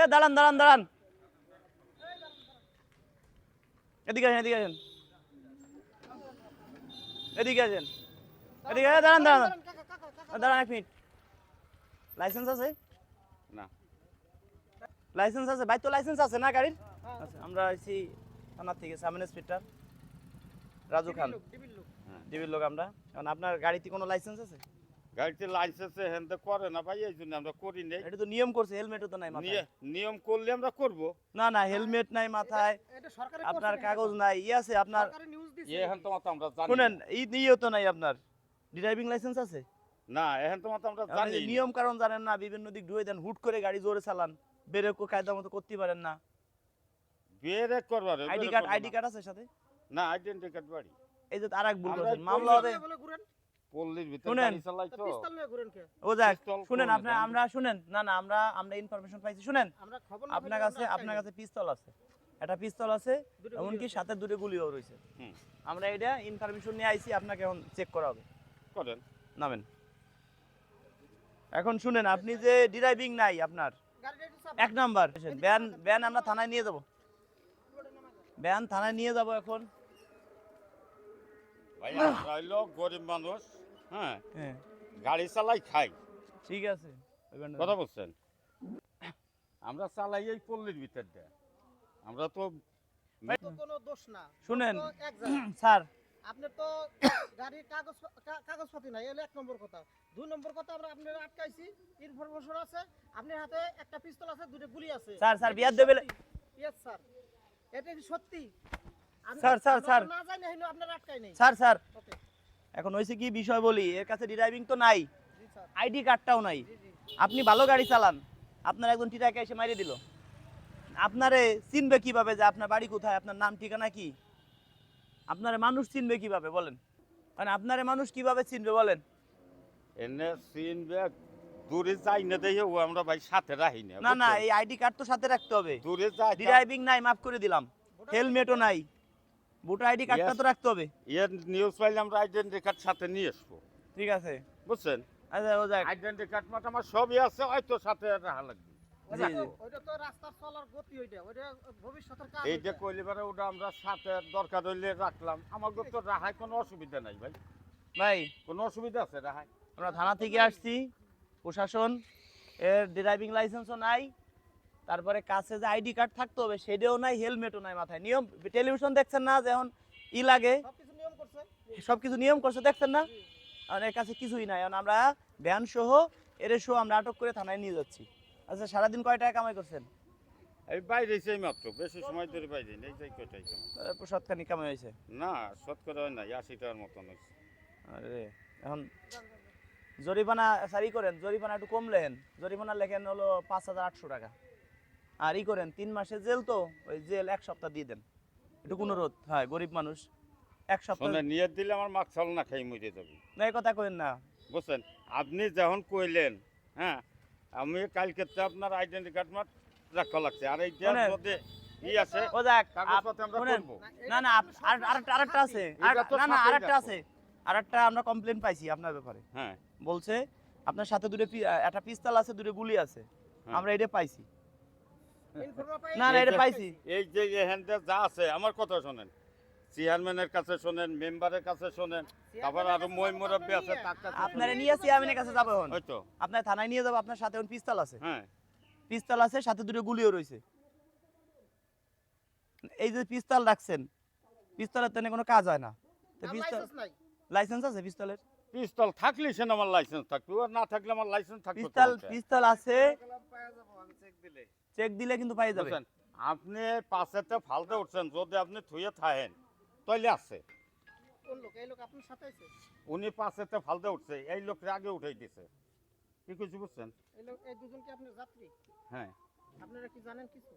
এ দাঁড়ান দাঁড়ান দাঁড়ান। এদিকে আসেন এদিকে আসেন। এদিকে আসেন। এদিকে দাঁড়ান দাঁড়ান। দাঁড়ান এক মিনিট। লাইসেন্স আছে? না। লাইসেন্স আছে? ভাই তো লাইসেন্স আছে না গাড়ির? আচ্ছা আমরা আছি থানার থেকে সামনে ইন্সপেক্টর রাজু খান। ডিবির লোক আমরা। এখন আপনার গাড়িতে কোনো লাইসেন্স আছে? গাড়িতে লাইসেন্স হেনতে করে না ভাই এই জন্য আমরা করি নেই। এটা তো নিয়ম করছে হেলমেটও তো নাই মাথায়। নিয়ম করলে আমরা করব। না না হেলমেট নাই মাথায় আপনার কাগজ নাই ই আছে আপনার এখন তোমার তো আমরা জানি শুনেন নিয়েও তো নাই আপনার। ড্রাইভিং লাইসেন্স আছে? না এখন তোমার তো আমরা জানি নিয়ম কারণ জানেন না বিভিন্ন দিক ধুয়ে দেন হুট করে গাড়ি জোরে চালান। বেরেকও কায়দা মতো করতে পারেন না। বেরে করবার আইডি কার্ড আইডি কার্ড আছে সাথে? না আইডেন্টি কার্ড বাড়ি। এই যে আরেক ভুল করছেন মামলা হবে। পল্লীর ভিতরে শুনেন। গাড়ি চালাই তো ও যাক শুনেন কোন আমরা শুনেন। না না আমরা আমরা ইনফরমেশন পাইছি। শুনেন আপনার কাছে আপনার কাছে পিস্তল আছে। একটা পিস্তল আছে এমনকি সাথে দুটো গুলিও রয়েছে। আমরা এটা ইনফরমেশন নিয়ে আইছি আপনাকে এখন চেক করা হবে। করেন। নামেন। এখন শুনেন আপনি যে ড্রাইভিং নাই আপনার এক নাম্বার। ব্যান ব্যান আমরা থানায় নিয়ে যাব। ব্যান থানায় নিয়ে যাব এখন। ভাই গরিব মানুষ। হ্যাঁ। হ্যাঁ। গাড়ি চালাই খাই। ঠিক আছে। কথা বলছেন? আমরা চালাই এই পল্লীর ভিতর আমরা তো কোনো দোষ না। শুনেন। স্যার। আপনার তো গাড়ির কাগজ কাগজপাতি নাই এলো এক নম্বর কথা। দুই নম্বর কথা আমরা আপনার আটকাইছি ইনফরমেশন আছে আপনার হাতে একটা পিস্তল আছে দুটো গুলি আছে। স্যার, স্যার, বিয়ার দেবে ইয়েস স্যার এটা কি সত্যি? আমি- স্যার, স্যার, স্যার। না জানি হইল আপনার আটকাই নেই। Sir sir. ওকে এখন হয়েছে কি বিষয় বলি এর কাছে ড্রাইভিং তো নাই আইডি কার্ডটাও নাই। আপনি ভালো গাড়ি চালান আপনার একজন টিটাকে এসে মারিয়ে দিল। আপনারে চিনবে কীভাবে যে আপনার বাড়ি কোথায় আপনার নাম ঠিকানা কি? আপনারে মানুষ চিনবে কীভাবে বলেন। মানে আপনারে মানুষ কীভাবে চিনবে বলেন। এনে চিনবে দূরে যাই না দেখে ও আমরা ভাই সাথে রাখি না না না এই আইডি কার্ড তো সাথে রাখতে হবে। দূরে যাই ড্রাইভিং নাই মাফ করে দিলাম। হেলমেটও নাই। ভোটার আইডি কার্ডটা. তো রাখতে হবে। এর নিউজ পাইলে আমরা আইডেন্টি কার্ড সাথে নিয়ে আসব। ঠিক আছে। বুঝছেন? আচ্ছা ও যাক। আইডেন্টি কার্ড মাঠ আমার সবই আছে হয়তো সাথে রাখা লাগবে। জি, জি। তো রাস্তার চলার গতি ওইটা। ওইটা ভবিষ্যতের কাজ এই যে ওইটা। কইলে পারে ওটা আমরা সাথে দরকার হইলে রাখলাম। আমার তো রাহায় কোনো অসুবিধা নাই ভাই। ভাই কোনো অসুবিধা আছে রাহায় আমরা থানা থেকে আসছি। প্রশাসন এর ড্রাইভিং লাইসেন্সও নাই। তারপরে কাছে যে আইডি কার্ড থাকতে হবে সেটাও নাই হেলমেটও নাই মাথায়। নিয়ম টেলিভিশন দেখছেন না যখন ই লাগে। সবকিছু নিয়ম করছে। সব কিছু নিয়ম করছে দেখছেন না? আর এর কাছে কিছুই নাই। এখন আমরা ভ্যান সহ এর সহ আমরা আটক করে থানায় নিয়ে যাচ্ছি। আচ্ছা সারাদিন কয় টাকা কামাই করছেন? বাইরে মাত্র বেশি সময় ধরে বাইরে নেই যাই কয়টাই কেমন কামাই। হয়েছে? না শতকরা হয় নাই আশি টাকার মতন হয়েছে। আরে এখন জরিমানা সারি করেন জরিমানা একটু কম লেখেন জরিমানা লেখেন হলো পাঁচ হাজার আটশো টাকা। আর ই করেন তিন মাসের জেল তো ওই জেল এক সপ্তাহ দিয়ে দেন। একটু অনুরোধ হয় গরিব মানুষ এক সপ্তাহ শোনে নিয়ে দিলে আমার মাছ চাল না খাই মরে যাবে। না এই কথা কইেন না। বুঝছেন? আপনি যখন কইলেন হ্যাঁ আমি কালকে তো আপনার আইডেন্টি কার্ড মাঠ রাখা লাগছে। আর এই শোনেন। মধ্যে ই আছে ও যাক আমরা করব। না না আর- আরেকটা আরেকটা আছে। আর- না না আরেকটা। আছে। আরেকটা আমরা কমপ্লেন পাইছি আপনার ব্যাপারে। হ্যাঁ। বলছে আপনার সাথে দুটো পি- একটা পিস্তল আছে দুটো গুলি আছে। হ্যাঁ। আমরা এটা পাইছি। না না এটা পাইছি। এই যে এখান থেকে যা আছে আমার কথা শোনেন। চেয়ারম্যানের কাছে শোনেন মেম্বারের কাছে শোনেন তারপর আরও মই মুরব্বী আছে আপনারা নিয়ে চেয়ারম্যানের কাছে যাব এখন। হয়তো আপনার থানায় নিয়ে যাব আপনার সাথে পিস্তল আছে। হ্যাঁ। পিস্তল আছে সাথে দুটো গুলিও রয়েছে। এই যে পিস্তল রাখছেন পিস্তলের তেনে কোনো কাজ হয় না। তো পিস্তল লাইসেন্স লাইসেন্স আছে পিস্তলের? পিস্তল থাকলে সে আমার লাইসেন্স থাকবে আর না থাকলে আমার লাইসেন্স থাকবে পিস্তল পিস্তল আছে। চেক দিলে। কিন্তু পাই যাবে। আপনি পাশেতে ফালতে উঠছেন যদি আপনি থুয়ে থাকেন তাইলে আছে। কোন লোক? এই লোক আপনার সাথে আছে? উনি পাশেতে ফালতে উঠছে এই লোককে আগে উঠাই দিছে। কি কিছু বুঝছেন? এই লোক এই দুজন কি আপনার যাত্রী? হ্যাঁ। আপনারা কি জানেন কিছু?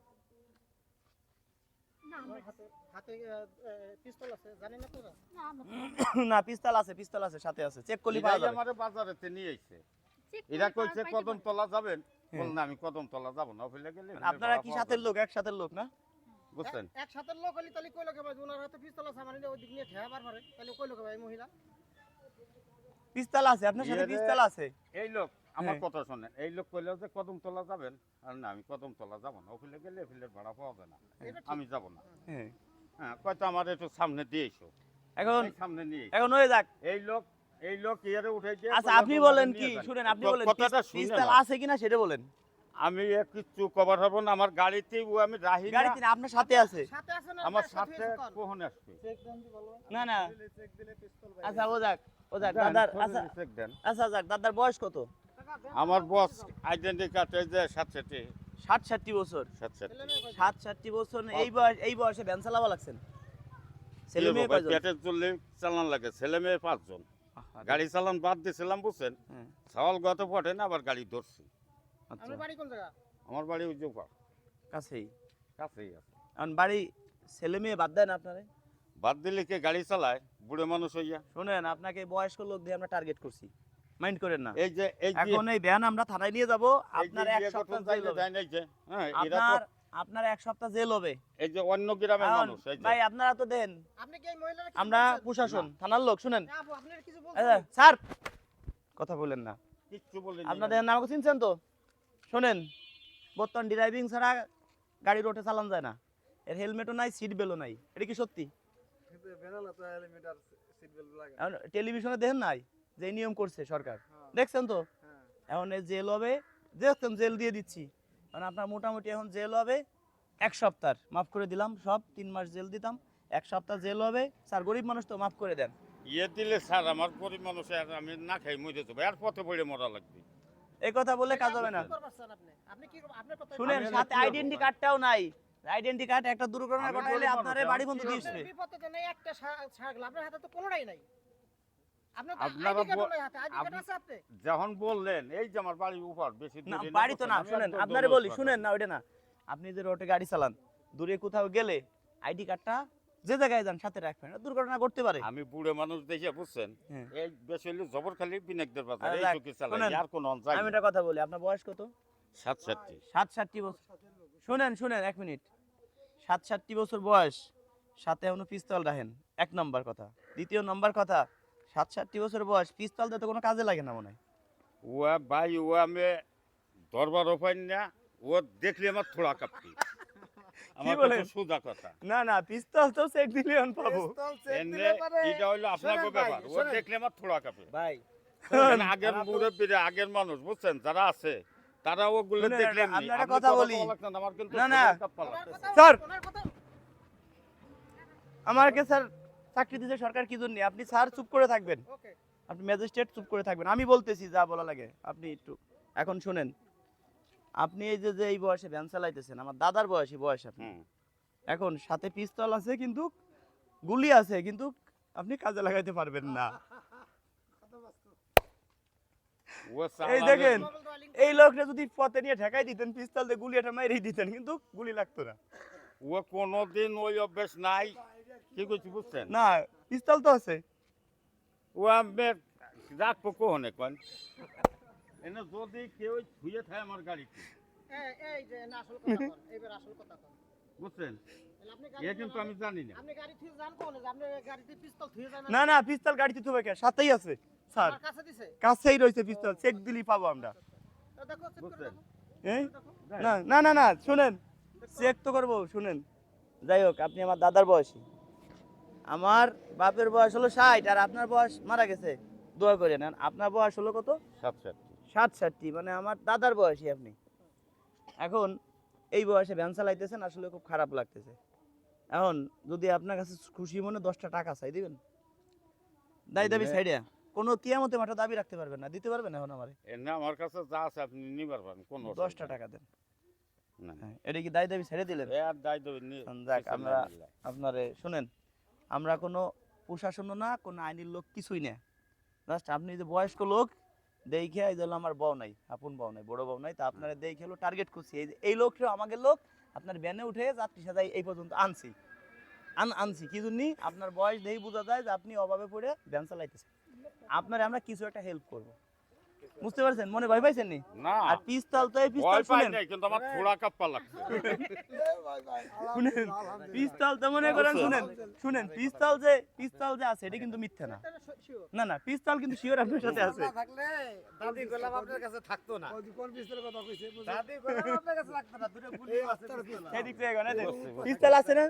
আমার হাতে হাতে পিস্তল আছে জানেন না পিস্তল আছে পিস্তল আছে সাথে আছে। চেক করলে পাওয়া যাবে। আমার বাজারেতে নিয়ে আইছে। এরা কইছে কদম তলা যাবেন। বললেন আমি কদম তলা যাব না। ফেলে গেলে আপনারা কি সাথের লোক এক সাথের লোক না? বুঝছেন? এক লোক হলি তাহলে কই লোকে ভাই ওনার হাতে পিস্তল আছে আমার ওই দিক নিয়ে ঠেয়াবার পারে তাহলে কই লোকে ভাই মহিলা? পিস্তল আছে আপনার সাথে ইয়ে পিস্তল আছে? এই লোক আমার হ্যাঁ। কথা শোনেন এই লোক কইলো যে কদমতলা যাবেন? আর না আমি কদমতলা যাব না। ওখানে গেলে এফিলের ভাড়া পাওয়া যাবে না। আমি যাব না। হ্যাঁ। হ্যাঁ কয়তো আমার একটু সামনে দিয়ে এসো। এখন সামনে নিয়ে এখন হয়ে যাক। এই লোক এই লোক ইয়ারে উঠে দিয়ে আচ্ছা আপনি বলেন কি? শুনেন আপনি বলেন কথাটা পিস- পিস্তল আছে কিনা সেটা বলেন। আমি এ কিচ্ছু কভার হব না আমার গাড়িতে ও আমি রাহি না। গাড়িতে আপনার সাথে আছে। আমার সাথে? কখন? আসবে? না না। আচ্ছা ও যাক ও যাক দাদার আচ্ছা চেক দেন। আচ্ছা যাক দাদার বয়স কত? আমার দেন। আইডেন্টি কার্ড এই যে সাতষট্টি। ষাট ষাটটি বছর। সাতষট্টি। ছেলে মেয়ে কয়জন? সাত ষাটটি বছর এই বয়স এই বয়সে ভ্যান চালাবা লাগছেন? ছেলে মেয়ে কয়জন? পেটের চললে চালান লাগে ছেলে মেয়ে পাঁচজন। গাড়ি চালান বাদ দিয়েছিলাম বুঝছেন? হ্যাঁ, সওয়াল গত পটে না আবার গাড়ি ধরছি। আচ্ছা। আপনার বাড়ি কোন জায়গা? আমার বাড়ি ওই যে কাছেই? কাছেই আছে। এখন বাড়ি ছেলে মেয়ে বাদ দেন আপনারে? বাদ দিলে কে গাড়ি চালায়? বুড়ো মানুষ হইয়া। শুনেন আপনাকে বয়স্ক লোক দিয়ে আমরা টার্গেট করছি। মাইন্ড করেন না। এই যে এই যে এখন এই ভ্যান আমরা থানায় নিয়ে যাব। আপনার এক সপ্তাহ হ্যাঁ এরা তো আপনার এক সপ্তাহ জেল হবে। এই যে অন্য গ্রামের মানুষ এই যে। ভাই আপনারা তো দেন। আপনি কি মহিলারা আমরা প্রশাসন থানার লোক শুনেন। আপনারা কিছু স্যার কথা বলেন না। কিচ্ছু বলি আপনাদের আমাকে চিনছেন তো? শোনেন বর্তমান ড্রাইভিং ছাড়া গাড়ি রোডে চালান যায় না। এর হেলমেটও নাই সিট বেলও নাই। এটা কি সত্যি? টেলিভিশনে দেখেন নাই যে নিয়ম করছে সরকার? দেখছেন তো? এখন জেল হবে দেখছেন জেল দিয়ে দিচ্ছি। কারণ আপনার মোটামুটি এখন জেল হবে এক সপ্তাহ। মাফ করে দিলাম সব তিন মাস জেল দিতাম এক সপ্তাহ জেল হবে। স্যার গরিব মানুষ তো মাফ করে দেন। ইয়ে দিলে স্যার আমার গরিব মানুষ আর আমি না খাই মরে যাব। আর পথে পড়ে মরা লাগবে। এই কথা বলে কাজ হবে না। শুনেন সাথে আইডেন্টি কার্ডটাও নাই। আইডেন্টি কার্ড একটা দুর্ঘটনা ঘটাইলে আপনার বাড়ি বন্ধু কি দিয়ে করব? আসবে আপনার বিপদে তো নেই একটা আপনার হাতে তো কোনোটাই নাই। আপনার তো আপনারা ID card ও ব- নাই হাতে, ID card আপনি- যখন বললেন এই যে আমার বাড়ির উপর বেশি না বাড়ি তো না শুনেন আপনারে বলি শুনেন না ওইটা না। আপনি যে রোডে গাড়ি চালান দূরে কোথাও গেলে আইডি কার্ডটা যে জায়গায় যান সাথে রাখবেন। দুর্ঘটনা ঘটতে পারে। আমি বুড়ো মানুষ দেখে বুঝছেন? হ্যাঁ। এই বেশি হইলে জবরখালি বিনাকদের বাজার এই চুকি চালাই আর কোন অঞ্চল আমি একটা কথা বলি আপনার বয়স কত? সাত সাতটি সাত ষাটটি বছর। শুনেন শুনেন এক মিনিট। সাত ষাটটি বছর বয়স সাথে এখনও পিস্তল রাখেন। এক নম্বর কথা। দ্বিতীয় নম্বর কথা সাত ষাটটি বছর বয়স পিস্তল দিয়ে তো কোনো কাজে লাগে না মনে হয়। ও ভাই ও আমি দরবার ওপাই না ও দেখলে আমার থোড়া কাঁপি আমার বলেন? সোজা কথা। না না পিস্তল তো চেক দিলে আমি পাবো এটা হইল আপনার ব্যাপার। ও দেখলে আমার থোড়া কাঁপে। ভাই আগের মুরব্বীরা আগের মানুষ বুঝছেন? যারা আছে তারা ওগুলো শুনেন, দেখলেন আমি কথা বলি। আমার না, না। স্যার চাকরি দিয়েছে সরকার কি জন্য? আপনি স্যার চুপ করে থাকবেন। আপনি ম্যাজিস্ট্রেট চুপ করে থাকবেন। আমি বলতেছি যা বলা লাগে। আপনি একটু এখন শুনেন। আপনি এই যে যে এই বয়সে ভ্যান চালাইতেছেন আমার দাদার বয়সী বয়স আপনি। এখন সাথে পিস্তল আছে কিন্তু গুলি আছে কিন্তু আপনি কাজে লাগাইতে পারবেন না। ও এই দেখেন এই লোকটা যদি পথে নিয়ে ঠেকাই দিতেন পিস্তল দিয়ে গুলি এটা মাইরেই দিতেন কিন্তু গুলি লাগতো না। ও কোনোদিন ওই অভ্যেস নাই। কি করছি বুঝছেন? না পিস্তল তো আছে। ও আমি রাখব কোহনে কন? এনে যদি কেউ ছুঁয়ে থাকে আমার গাড়িতে। এই- এই যে না, আসল কথা কন, এইবার আসল কথা কন। বুঝছেন? এ গাড়ি কিন্তু আমি জানি না। গাড়ি না। না পিস্তল গাড়িতে থুবে কে? সাথেই আছে স্যার। কাছেই রয়েছে পিস্তল চেক দিলি পাবো আমরা। না না না শুনেন। চেক তো করব শুনেন। যাই হোক আপনি আমার দাদার বয়সী। আমার বাপের বয়স হলো ষাট আর আপনার বয়স মারা গেছে। দোয়া করে নেন। আপনার বয়স হলো কত? সাত সাতটি ষাট ষাটটি মানে আমার দাদার বয়সী আপনি। এখন এই বয়সে ভ্যান চালাইতেছেন আসলে খুব খারাপ লাগতেছে। এখন যদি আপনার কাছে খুশি মনে দশটা টাকা চাই দিবেন? দাই দাবি সাইডে কোনো কিয়ামতে মাঠে দাবি রাখতে পারবেন না। দিতে পারবেন এখন আমারে? এনে আমার কাছে যা আছে আপনি নিবার পারবেন কোন দশটা টাকা দেন। না। হ্যাঁ, এটা কি দায় দাবি ছেড়ে দিলেন? আর দায় দেবে নি যাক আমরা আপনারে শুনেন। আমরা কোনো প্রশাসনও না, কোনো আইনের লোক কিছুই না। জাস্ট আপনি যে বয়স্ক লোক, দেখে এই জন্য আমার বউ নাই, আপন বউ নাই, বড় বউ নাই, তা আপনারা দেখে হলো টার্গেট করছি। এই এই লোকটা আমাদের লোক, আপনার ভ্যানে উঠে যাত্রী সাজাই এই পর্যন্ত আনছি। আন, আনছি, কি জন্যই আপনার বয়স দেখেই বোঝা যায় যে আপনি অভাবে পড়ে ভ্যান চালাইতেছেন। আপনার আমরা কিছু একটা হেল্প করব। বুঝতে পারছেন? মনে ভয় পাইছেন নি? না। আর পিস্তল তো এই পিস্তল শুনেন। কিন্তু আমার থোড়া কাপ্পা লাগছে। শুনেন পিস্তল তো মনে করেন শুনেন শুনেন পিস্তল যে পিস্তল যে আছে এটা কিন্তু মিথ্যা না। না না পিস্তল কিন্তু শিওর আপনার সাথে আছে। থাকলে দাদি গোলাম আপনার কাছে থাকতো না। কোন পিস্তলের কথা কইছে দাদি গোলাম আপনার কাছে থাকতো না দুটো গুলি আছে পিস্তল আছে না?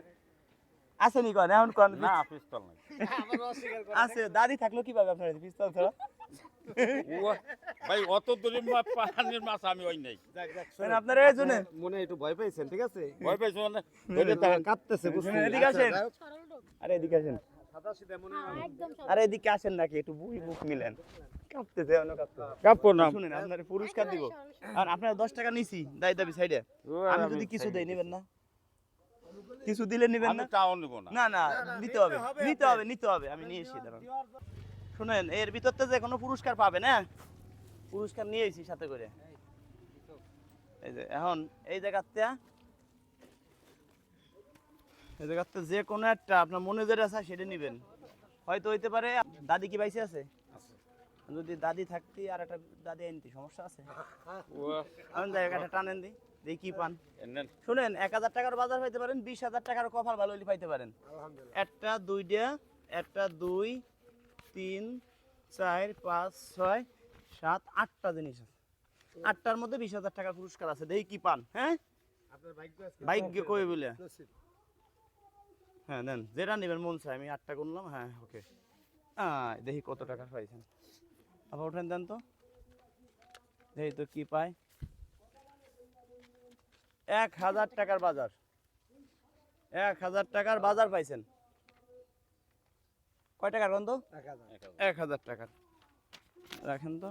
আছে নি কোন? এখন কোন? না পিস্তল নাই। আমার অস্বীকার করে আছে দাদি থাকল কীভাবে আপনার পিস্তল ছাড়া? ভাই অত দূরে মা- পানির মাছ আমি ওই নাই। মানে আপনারা এই জন্য মনে একটু ভয় পাইছেন ঠিক আছে? ভয় পাইছো মানে? ধরে তাকে কাঁপতেছে বুঝছেন? শুনেন, এদিকে আসেন। আরে এদিকে আসেন। মনে আরে এদিকে আসেন নাকি একটু বুই বুক মিলেন। কাঁপতেছে অন্য কাঁপতেছে। কাপ্পো না। শুনেন আপনার পুরস্কার দিব। আর আপনার দশ টাকা নিছি দাই দাবি সাইডে। আমি যদি কিছু দেই নেবেন না? কিছু দিলে নেবেন না? তাও নিব না। না না নিতে হবে নিতে হবে নিতে হবে আমি নিয়ে এসেছি দাঁড়ান। শুনেন এর ভিতরতে যে কোনো পুরস্কার পাবে না পুরস্কার নিয়ে এসেছি সাথে করে। এই যে এখন এই জায়গাতে এই জায়গাতে যে কোনো একটা আপনার মনে যেটা আছে সেটা নেবেন। হয়তো হইতে পারে দাদি কি বাইসে আছে? যদি দাদি থাকতি আর একটা দাদি আনতি সমস্যা আছে? আমি জায়গাটা টানেন দি। দেখি কি পান? শুনেন এক হাজার টাকার বাজার পাইতে পারেন বিশ হাজার টাকার কপাল ভালো পাইতে পারেন। একটা দুইটা একটা দুই তিন চার পাঁচ ছয় সাত আটটা জিনিস আছে। আটটার মধ্যে বিশ হাজার টাকার পুরস্কার আছে। দেখি কি পান হ্যাঁ? আপনার ভাগ্য কই বলে? হ্যাঁ দেন যেটা নেবেন মন চাই আমি আটটা গুনলাম হ্যাঁ ওকে। দেখি কত টাকা পাইছেন। আবার ওঠেন দেন তো। দেখি তো কি পায়। এক হাজার টাকার বাজার। এক হাজার টাকার বাজার পাইছেন। কয় টাকার গন্ধ তো। এক হাজার টাকার। রাখেন তো।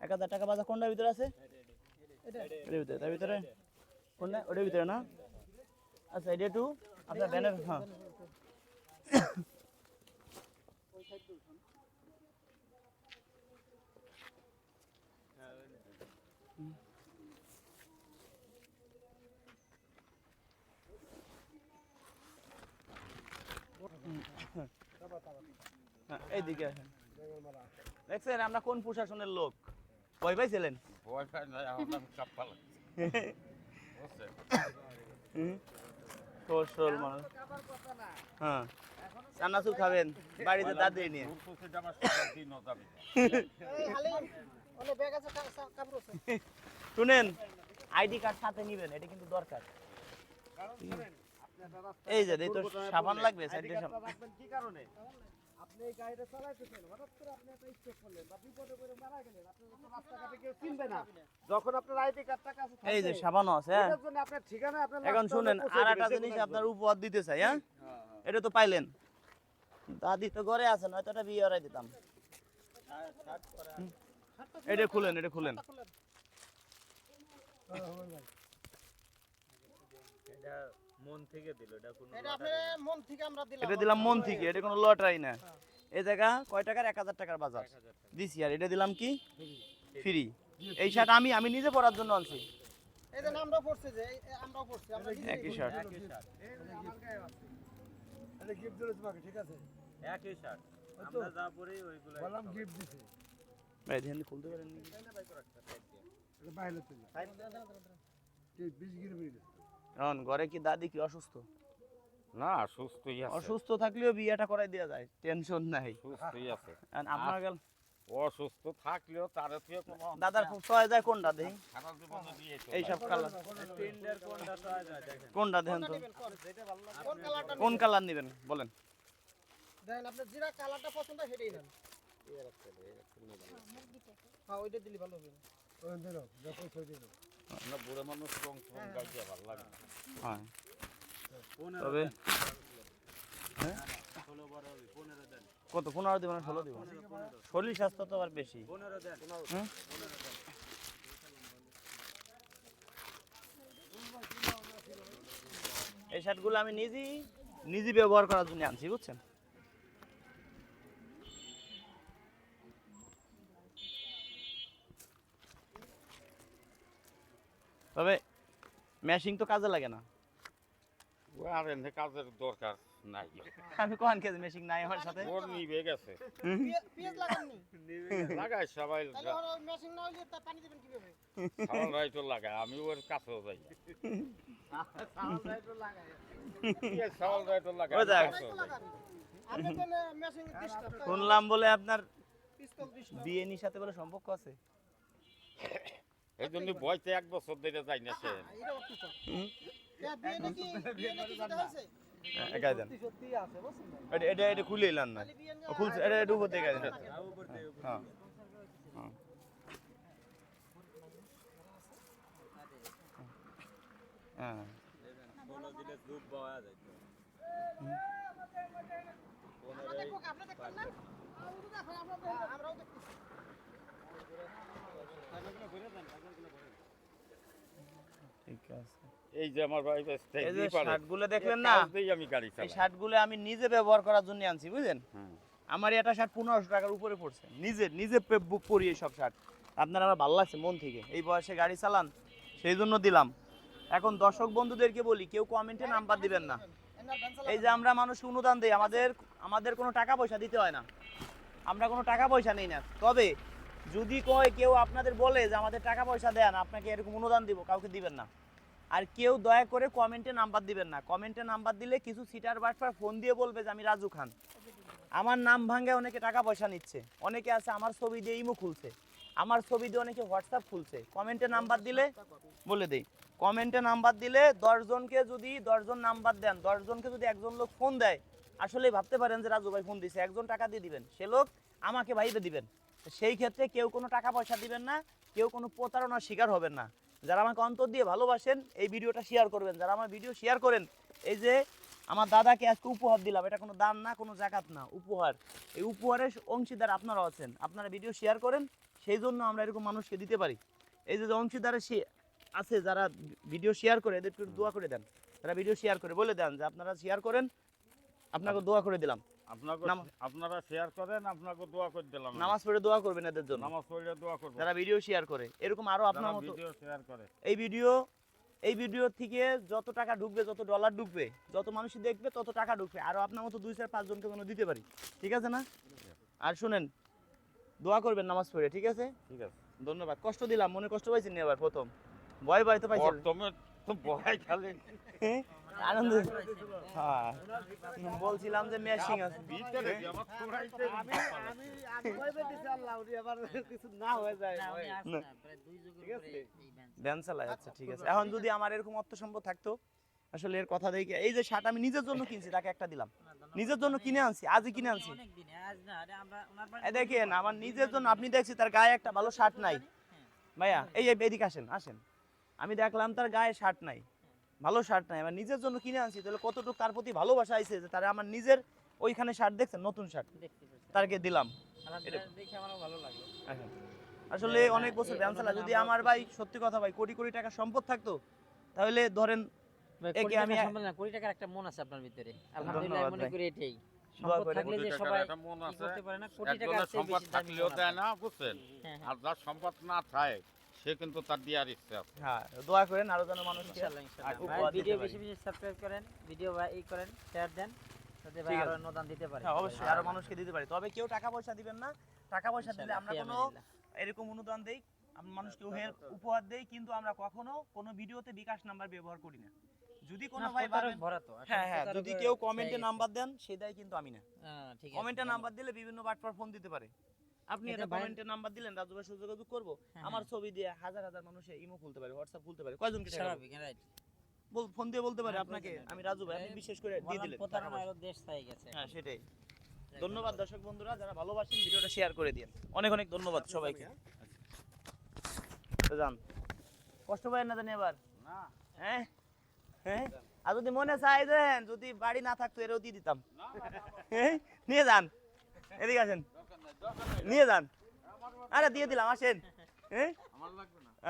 এক হাজার টাকা বাজার কোনটার ভিতরে আছে? এটার ভিতরে তার ভিতরে? কোনটা? ওটার ভিতরে না? আচ্ছা এটা একটু আপনার ব্যানার হ্যাঁ। এইদিকে আসেন। দেখছেন আমরা কোন প্রশাসনের লোক? ভয় পাইছিলেন? ভয় পাই নাই আমার কাপ্পা কৌশল মানুষ। হ্যাঁ। চানাচুর খাবেন বাড়িতে দাদি নিয়ে। না। শুনেন আইডি কার্ড সাথে নিবেন এটা কিন্তু দরকার। এই যে এই তো সাবান লাগবে সাইডে সাবান রাখবেন কি কারণে আপনি এই গাড়িটা চালাইতেছেন হঠাৎ করে আপনি একটা করলেন বা বিপদে পড়ে মারা গেলেন আপনার তো রাস্তাঘাটে কেউ চিনবে না। যখন আপনার আইডি কার্ডটা কাছে এই যে সাবানও আছে হ্যাঁ। এটার জন্য আপনার ঠিকানা আপনার এখন শুনেন আর একটা জিনিস আপনার উপহার দিতে চাই হ্যাঁ? এটা তো পাইলেন। দাদি তো ঘরে আছে নয়তো এটা বিয়ে হারাই দিতাম। এটা খুলেন এটা খুলেন। এটা আপনি মন থেকে আমরা দিলাম এটা দিলাম মন থেকে এটা কোনো লটারি না। এই জায়গা কয় টাকার? এক হাজার টাকার বাজার। দিছি আর এটা দিলাম কি? ফ্রি। এই শার্ট আমি আমি নিজে পরার জন্য আনছি। এই যে নামটা পড়ছে যে এই- এই আমরাও পড়ছি আমরা নিজেই একই শার্ট। এটা gift দিলো তোমাকে, ঠিক আছে? ওই তো, বললাম gift দিছে। ভাই ধ্যান খুলতে পারেন নি? এটা বাইরে তুলে। এই গিরে বেরিয়ে গেছে। এখন ঘরে কি দাদি কি অসুস্থ? না সুস্থই আছে। অসুস্থ থাকলেও বিয়েটা করাই দেওয়া যায় টেনশন নাই। সুস্থই আছে। আপনার গেল? অসুস্থ থাকলেও তার থেকে কোনো দাদার খুব সহায় যায় কোনটা দেখি সারা জীবনে দিয়ে এই সব কালার কোনটা দেখেন। তো? নেবেন, কোন? কোন কালারটা কোন কালার নেবেন? বলেন। দেখেন আপনার যেটা কালারটা পছন্দ সেটাই নেন। হ্যাঁ ওইটা দিলে ভালো হবে। ওই দিলো, যখন থই দিলো। আমরা বুড়ো মানুষ রং ফং গাইতে ভালো লাগে। হ্যাঁ। তবে? হ্যাঁ? কত? পনেরো দিব না ষোলো দিব শরীর স্বাস্থ্য তো আবার বেশি। হ্যাঁ? এই শার্টগুলো আমি নিজেই নিজে ব্যবহার করার জন্য আনছি বুঝছেন? তবে ম্যাশিং তো কাজে লাগে না। ও আর এনে কাজের দরকার নাই। আমি কোন কেজি মেশিন নাই আমার সাথে। ওর নিবে গেছে। লাগাই সবাই তাহলে ওর ওই না হইলে তা পানি দিবেন কীভাবে? সাবান রাইতো লাগায় আমি ওর কাছেও যাই লাগায়। ওই দেখ। আপনি তো শুনলাম বলে আপনার বিএনির সাথে বলে সম্পর্ক আছে? এই জন্য বয়সে এক বছর ধরে যাই না সে। আমরাও দেখতেছি। ঠিক আছে। এই যে আমার ভাই এই যে শার্টগুলো দেখলেন না? আমি গাড়ি এই শার্টগুলো আমি নিজে ব্যবহার করার জন্য আনছি বুঝলেন? আমার এটা শার্ট পনেরোশো টাকার উপরে পড়ছে। নিজে নিজে পে- বুক করি এই সব শার্ট। আপনার আমার ভালো লাগছে মন থেকে। এই বয়সে গাড়ি চালান সেই জন্য দিলাম। এখন দর্শক বন্ধুদেরকে বলি কেউ কমেন্টে নাম্বার দিবেন না। এই যে আমরা মানুষকে অনুদান দিই আমাদের আমাদের কোনো টাকা পয়সা দিতে হয় না। আমরা কোনো টাকা পয়সা নেই না। তবে যদি কয় কেউ আপনাদের বলে যে আমাদের টাকা পয়সা দেন, আপনাকে এরকম অনুদান দিব, কাউকে দিবেন না। আর কেউ দয়া করে কমেন্টে নাম্বার দিবেন না। কমেন্টে নাম্বার দিলে কিছু সিটার বাটপার ফোন দিয়ে বলবে যে, আমি রাজু খান। আমার নাম ভাঙে অনেকে টাকা পয়সা নিচ্ছে। অনেকে আছে, আমার ছবি দিয়ে ইমো খুলছে। আমার ছবি দিয়ে অনেকে হোয়াটসঅ্যাপ খুলছে। কমেন্টে নাম্বার দিলে বলে দেই। কমেন্টে নাম্বার দিলে দশজনকে যদি দশজন নাম্বার দেন দশজনকে যদি একজন লোক ফোন দেয় আসলে ভাবতে পারেন যে, রাজু ভাই ফোন দিছে, একজন টাকা দিয়ে দিবেন। সে লোক আমাকে ভাইবে দিবেন। সেই ক্ষেত্রে কেউ কোনো টাকা পয়সা দিবেন না, কেউ কোনো প্রতারণার শিকার হবেন না। যারা আমাকে অন্তর দিয়ে ভালোবাসেন, এই ভিডিওটা শেয়ার করবেন। যারা আমার ভিডিও শেয়ার করেন, এই যে আমার দাদাকে আজকে উপহার দিলাম, এটা কোনো দান না, কোনো জাকাত না, উপহার। এই উপহারের অংশীদার আপনারা আছেন। আপনারা ভিডিও শেয়ার করেন, সেই জন্য আমরা এরকম মানুষকে দিতে পারি। এই যে অংশীদারে সে আছে, যারা ভিডিও শেয়ার করে এদের দোয়া করে দেন। তারা ভিডিও শেয়ার করে, বলে দেন যে আপনারা শেয়ার করেন আপনাকে দোয়া করে দিলাম। আপনারা শেয়ার করেন আপনাকে দোয়া করে দিলাম নামাজ পড়ে দোয়া করবেন এদের জন্য। নামাজ পড়লে দোয়া করব। যারা ভিডিও শেয়ার করে এরকম আরও আপনার মতো ভিডিও শেয়ার করে। এই ভিডিও এই ভিডিও থেকে যত টাকা ঢুকবে যত ডলার ঢুকবে যত মানুষ দেখবে তত টাকা ঢুকবে। আরও আপনার মতো দুই চার পাঁচজনকে কোনো দিতে পারি। ঠিক আছে না? আর শুনেন দোয়া করবেন নামাজ পড়ে ঠিক আছে? ঠিক আছে। ধন্যবাদ। কষ্ট দিলাম মনে কষ্ট পাইছেন নি আবার প্রথম? ভয় ভয় তো পাইছেন? প্রথমে তো ভয় খালি। আনন্দ হ্যাঁ। বলছিলাম যে মেশিং আছে। ভিতরে যে আমার কুড়াইতে আমি আমি আমি দিছি আল্লাহ উনি আবার কিছু না হয়ে যায় না। ঠিক আছে? আচ্ছা ঠিক আছে। এখন যদি আমার এরকম অর্থ সম্পদ থাকতো আসলে এর কথা দেখে এই যে শার্ট আমি নিজের জন্য কিনছি তাকে একটা দিলাম। নিজের জন্য কিনে আনছি আজই কিনে আনছি। এই দেখেন আমার নিজের জন্য আপনি দেখছি তার গায়ে একটা ভালো শার্ট নাই। ভাইয়া এই এই এদিকে আসেন আসেন। আমি দেখলাম তার গায়ে শার্ট নাই। ভালো শার্ট নাই। আমার নিজের জন্য কিনে আনছি তাহলে কতটুকু তার প্রতি ভালোবাসা আইছে যে তারা আমার নিজের ওইখানে শার্ট দেখছেন নতুন শার্ট তারকে দিলাম। আসলে অনেক বছর ব্যায়াম চালা যদি আমার ভাই সত্যি কথা ভাই কোটি কোটি টাকা সম্পদ থাকতো তাহলে ধরেন একে আমি কোটি টাকার একটা মন আছে আপনার ভিতরে। আলহামদুলিল্লাহ মনে করি এটাই। মন সম্পদ থাকলেও দেয় না বুঝছেন? হ্যাঁ, আর যার সম্পদ না থাকে সে কিন্তু তার দেওয়ার ইচ্ছে আছে। হ্যাঁ দোয়া করেন আরও যেন মানুষ ইনশাআল্লাহ ইনশাআল্লাহ উপহার ভিডিও বেশি বেশি সাবস্ক্রাইব করেন ভিডিও বা এই করেন শেয়ার দেন যাতে ভাই আরও অনুদান দিতে পারে। হ্যাঁ অবশ্যই আরও মানুষকে দিতে পারি। তবে কেউ টাকা পয়সা দিবেন না। টাকা পয়সা দিলে আমরা কোনো এরকম অনুদান দেই আমরা মানুষকে হেল্প উপহার দেই কিন্তু আমরা কখনো কোনো ভিডিওতে বিকাশ নাম্বার ব্যবহার করি না। যদি কোনো ভাই হ্যাঁ হ্যাঁ যদি কেউ কমেন্টে নাম্বার দেন সেটাই কিন্তু আমি না। হ্যাঁ, ঠিক আছে, কমেন্টে নাম্বার দিলে বিভিন্ন বাটপার ফোন দিতে পারে। আপনি এটা ভাই- কমেন্টে নাম্বার দিলেন রাজু ভাই সুযোগ যোগাযোগ করব। হ্যাঁ, আমার ছবি দিয়ে হাজার হাজার মানুষে ইমো খুলতে পারে হোয়াটসঅ্যাপ খুলতে পারে। কয়জনকে? স্বাভাবিক রাইট বল ফোন দিয়ে বলতে পারে হ্যাঁ, আপনাকে? আমি রাজু ভাই আপনি বিশেষ করে দিয়ে দিলেন। টাকা প্রতারণা আরও দেশ চাই গেছে। হ্যাঁ সেটাই। ধন্যবাদ দর্শক বন্ধুরা যারা ভালোবাসেন ভিডিওটা শেয়ার করে দিন অনেক অনেক ধন্যবাদ সবাইকে। তো যান। কষ্ট পাই না জানি এবার? হ্যাঁ? হ্যাঁ? আর যদি মনে চাই দেন যদি বাড়ি না থাকতো এরও দিয়ে দিতাম। হ্যাঁ? নিয়ে যান। এদিকে আসেন। নিয়ে যান। আরে দিয়ে দিলাম আসেন। হ্যাঁ?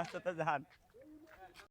আচ্ছা তো যান।